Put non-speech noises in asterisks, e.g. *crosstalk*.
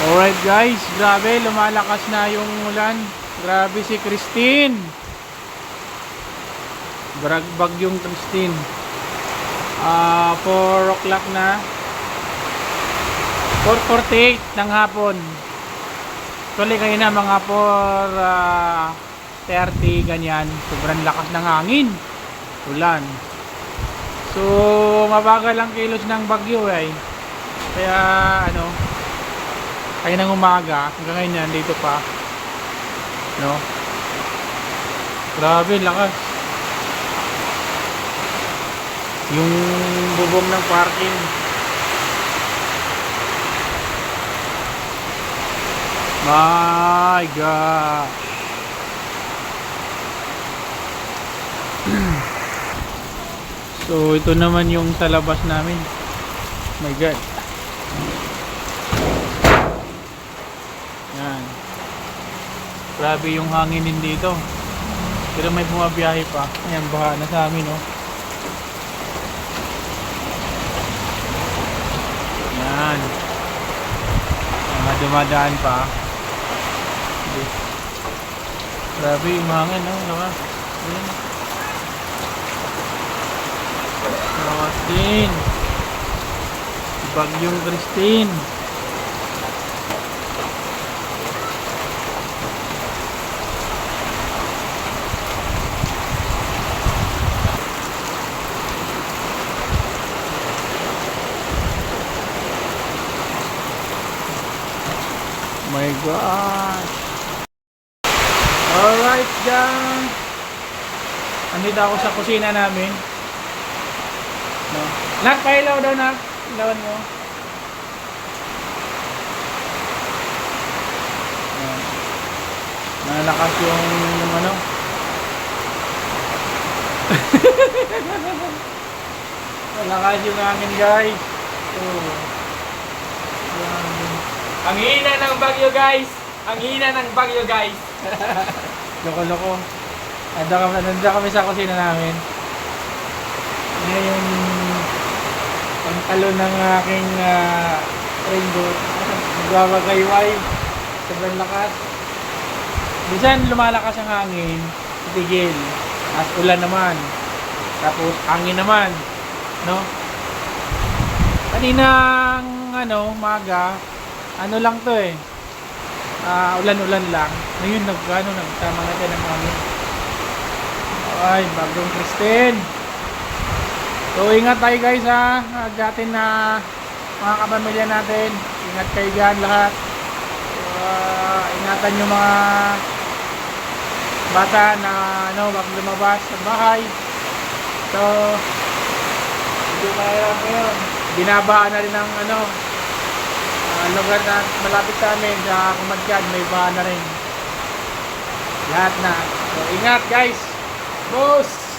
Alright guys, grabe, lumalakas na yung ulan. Grabe si Christine. Baragbag yung Christine. Ah, 4 o'clock na. 4.48 ng hapon. Actually kayo na mga 4.30 ganyan. Sobrang lakas ng hangin. Ulan. So, mabagal ang kilos ng bagyo eh. Kaya ano, kaya ng umaga, hanggang ngayon yan, dito pa. No? Grabe, lakas. Yung bubong ng parking. My gosh. *clears throat* so, ito naman yung sa labas namin. My God. Yan. Grabe yung hanginin dito. Pero may bumabiyahe pa. Ayan, baha na sa amin, oh. Yan. Mga dumadaan pa. Grabe yung hangin, oh. Lakas. Ayan. Lakas din. Bagyong Christine. My gosh. Alright, gang. Andito ako sa kusina namin. No. Nak, pailaw daw, nak. Ilawan mo. Ayan. Nalakas yung, yung ano. *laughs* Malakas yung hangin, guys. Oh. Ang hina ng bagyo guys! Ang hina ng bagyo guys! *laughs* Loko-loko. Nanda kami, nanda kami sa kusina namin. Yan yung pangtalo ng aking uh, rainbow. *laughs* Nagbabagayway. Sobrang lakas. Minsan lumalakas ang hangin. Titigil. Tapos ulan naman. Tapos hangin naman. No? Kaninang ano, maga, ano lang to eh. Ah, ulan-ulan lang. Ngayon nag ano, nagtama na tayo ng hangin. Ay, bagong Christine. So, ingat tayo guys ha. Agatin na mga kapamilya natin. Ingat kayo dyan lahat. Ah, ingatan yung mga bata na ano, wag lumabas sa bahay. So, medyo mahirap ngayon. Binabaha na rin ang ano, ah, lugar na malapit sa amin sa Kumadyan, may baha na rin. Lahat na. So, ingat guys. Boss!